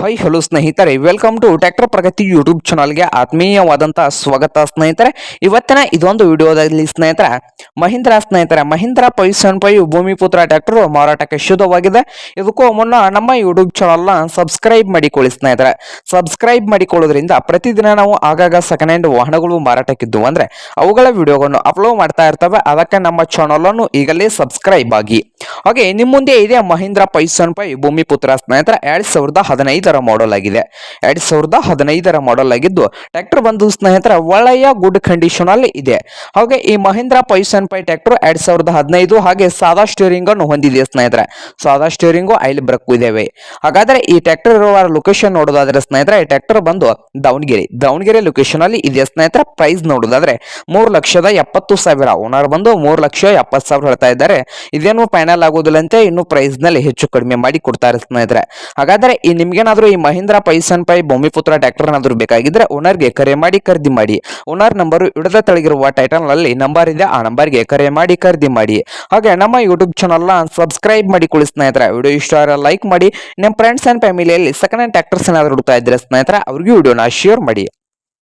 High hello ಸ್ನೇಹಿತರೆ. Welcome to tractor Pragati YouTube ಚಾನಲ್ಗೆ ಆತ್ಮೀಯವಾದಂಥ ಸ್ವಾಗತ ಸ್ನೇಹಿತರೆ. ಇವತ್ತಿನ ಇದೊಂದು ವಿಡಿಯೋದಲ್ಲಿ ಸ್ನೇಹಿತರೆ, ಮಹೀಂದ್ರಾ ಸ್ನೇಹಿತರೆ five seven five Bhoomiputra tractor ಮಾರಾಟಕ್ಕೆ ಶುದ್ಧವಾಗಿದೆ. ಇದಕ್ಕೂ ಮುನ್ನ ನಮ್ಮ ಯೂಟ್ಯೂಬ್ ಚಾನಲ್ನ ಸಬ್ಸ್ಕ್ರೈಬ್ ಮಾಡಿಕೊಳ್ಳಿ ಸ್ನೇಹಿತರೆ. ಸಬ್ಸ್ಕ್ರೈಬ್ ಮಾಡಿಕೊಳ್ಳೋದ್ರಿಂದ ಪ್ರತಿದಿನ ನಾವು ಆಗಾಗ ಸೆಕೆಂಡ್ ಹ್ಯಾಂಡ್ ವಾಹನಗಳು ಮಾರಾಟಕ್ಕಿದ್ದು ಅಂದರೆ ಅವುಗಳ ವಿಡಿಯೋಗಳನ್ನು ಅಪ್ಲೋಡ್ ಮಾಡ್ತಾ ಇರ್ತವೆ. ಅದಕ್ಕೆ ನಮ್ಮ ಚಾನಲನ್ನು ಈಗಲೇ ಸಬ್ಸ್ಕ್ರೈಬ್ ಆಗಿ. ಹಾಗೆ ನಿಮ್ಮ ಮುಂದೆ ಇದೆ ಮಹೀಂದ್ರ ಪೈಸನ್ ಪೈ ಭೂಮಿಪುತ್ರ ಸ್ನೇಹಿತರ, ಎರಡ್ ಸಾವಿರದ ಹದಿನೈದರ ಮಾಡೆಲ್ ಆಗಿದೆ. ಎರಡ್ ಸಾವಿರದ ಹದಿನೈದರ ಮಾಡೆಲ್ ಆಗಿದ್ದು ಟ್ರ್ಯಾಕ್ಟರ್ ಬಂದು ಸ್ನೇಹಿತರ, ಒಳ್ಳೆಯ ಗುಡ್ ಕಂಡೀಷನ್ ಅಲ್ಲಿ ಇದೆ. ಹಾಗೆ ಈ ಮಹೀಂದ್ರ ಪೈಸನ್ ಪೈ ಟ್ರ್ಯಾಕ್ಟರ್ ಎರಡ್ ಸಾವಿರದ ಹದಿನೈದು ಹಾಗೆ ಸಾದಾ ಸ್ಟೀರಿಂಗ್ ಅನ್ನು ಹೊಂದಿದೆ ಸ್ನೇಹಿತರೆ. ಸಾದಾ ಸ್ಟೀರಿಂಗು ಐಲ್ ಬ್ರಕ್ ಇದಾವೆ. ಹಾಗಾದ್ರೆ ಈ ಟ್ರ್ಯಾಕ್ಟರ್ ಇರುವ ಲೊಕೇಶನ್ ನೋಡೋದಾದ್ರೆ ಸ್ನೇಹಿತರೆ, ಈ ಟ್ರ್ಯಾಕ್ಟರ್ ಬಂದು ದಾವಣಗೆರೆ. ದಾವಣಗೆರೆ ಲೊಕೇಶನ್ ಅಲ್ಲಿ ಇದೆ ಸ್ನೇಹಿತರ ಪ್ರೈಸ್ ನೋಡೋದಾದ್ರೆ ಮೂರು ಲಕ್ಷದ ಎಪ್ಪತ್ತು ಸಾವಿರ. ಓನರ್ ಬಂದು ಮೂರು ಲಕ್ಷ ಎಪ್ಪತ್ತು ಸಾವಿರ ಹೇಳ್ತಾ ಇದ್ದಾರೆ. ಇದೇನು ಆಗೋದಿಲ್ಲ ಅಂತ ಇನ್ನು ಪ್ರೈಸ್ನಲ್ಲಿ ಹೆಚ್ಚು ಕಡಿಮೆ ಮಾಡಿ ಕೊಡ್ತಾರೆ ಸ್ನೇಹಿತರೆ. ಹಾಗಾದ್ರೆ ಈ ನಿಮ್ಗೇನಾದ್ರೂ ಈ Mahindra Poisson pi Bhoomiputra tractor ಏನಾದ್ರು ಬೇಕಾಗಿದ್ರೆ ಓನರ್ಗೆ ಕರೆ ಮಾಡಿ ಖರೀದಿ ಮಾಡಿ. ಓನರ್ ನಂಬರ್ ಇಡದ ತಳಗಿರುವ ಟೈಟಲ್ನಲ್ಲಿ ನಂಬರ್ ಇದೆ, ಆ ನಂಬರ್ಗೆ ಕರೆ ಮಾಡಿ ಖರೀದಿ ಮಾಡಿ. ಹಾಗೆ ನಮ್ಮ ಯೂಟ್ಯೂಬ್ ಚಾನಲ್ ಸಬ್ಸ್ಕ್ರೈಬ್ ಮಾಡಿಕೊಳ್ಳಿ ಸ್ನೇಹಿತರೆ. ವಿಡಿಯೋ ಇಷ್ಟ ಲೈಕ್ ಮಾಡಿ. ನಿಮ್ಮ ಫ್ರೆಂಡ್ಸ್ ಅಂಡ್ ಫ್ಯಾಮಿಲಿಯಲ್ಲಿ ಸೆಕೆಂಡ್ ಹ್ಯಾಂಡ್ ಟ್ರ್ಯಾಕ್ಟರ್ಸ್ ಏನಾದ್ರು ಹುಡುಕ್ತಾ ಇದ್ರೆ ಸ್ನೇಹಿತರೆ, ಅವ್ರಿಗೂ ವಿಡಿಯೋನ ಶೇರ್ ಮಾಡಿ.